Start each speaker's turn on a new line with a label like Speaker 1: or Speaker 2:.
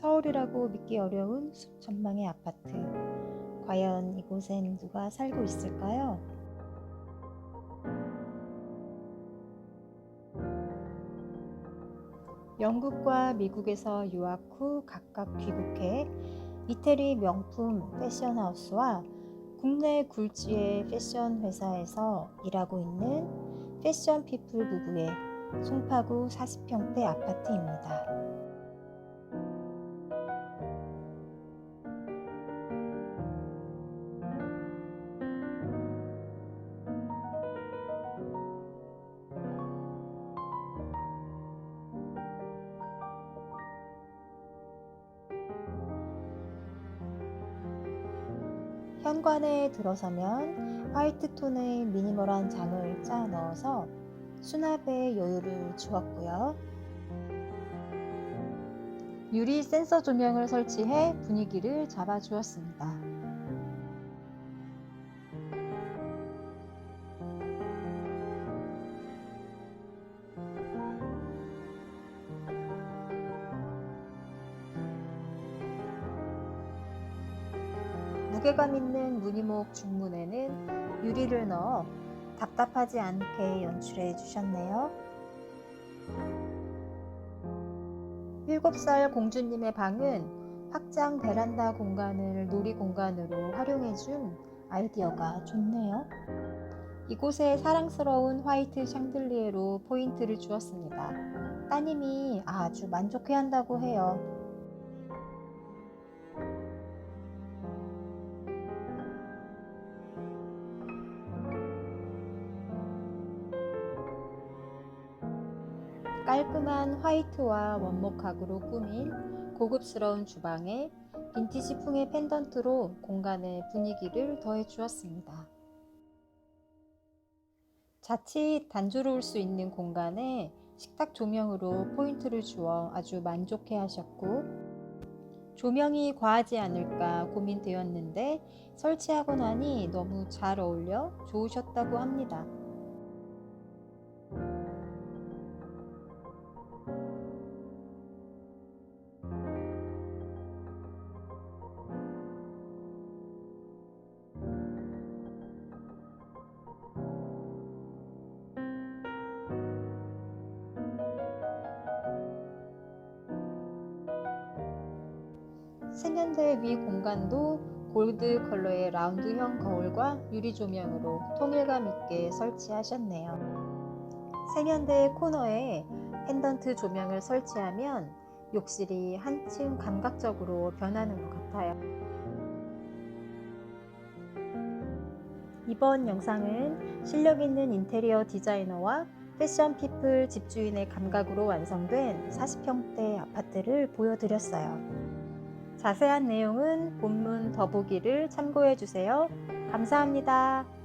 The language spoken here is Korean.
Speaker 1: 서울이라고 믿기 어려운 수천망의 아파트. 과연 이곳엔 누가 살고 있을까요? 영국과 미국에서 유학 후 각각 귀국해 이태리 명품 패션하우스와 국내 굴지의 패션 회사에서 일하고 있는 패션 피플 부부의 송파구 40평대 아파트입니다. 현관에 들어서면 화이트 톤의 미니멀한 장을 짜 넣어서 수납에 여유를 주었고요. 유리 센서 조명을 설치해 분위기를 잡아주었습니다. 무게감 있는 무늬목 중문에는 유리를 넣어 답답하지 않게 연출해 주셨네요. 7살 공주님의 방은 확장 베란다 공간을 놀이 공간으로 활용해 준 아이디어가 좋네요. 이곳에 사랑스러운 화이트 샹들리에로 포인트를 주었습니다. 따님이 아주 만족해 한다고 해요. 깔끔한 화이트와 원목 가구로 꾸민 고급스러운 주방에 빈티지 풍의 펜던트로 공간의 분위기를 더해 주었습니다. 자칫 단조로울 수 있는 공간에 식탁 조명으로 포인트를 주어 아주 만족해 하셨고 조명이 과하지 않을까 고민되었는데 설치하고 나니 너무 잘 어울려 좋으셨다고 합니다. 세면대 위 공간도 골드 컬러의 라운드형 거울과 유리 조명으로 통일감 있게 설치하셨네요. 세면대 코너에 펜던트 조명을 설치하면 욕실이 한층 감각적으로 변하는 것 같아요. 이번 영상은 실력 있는 인테리어 디자이너와 패션 피플 집주인의 감각으로 완성된 40평대 아파트를 보여드렸어요. 자세한 내용은 본문 더보기를 참고해 주세요. 감사합니다.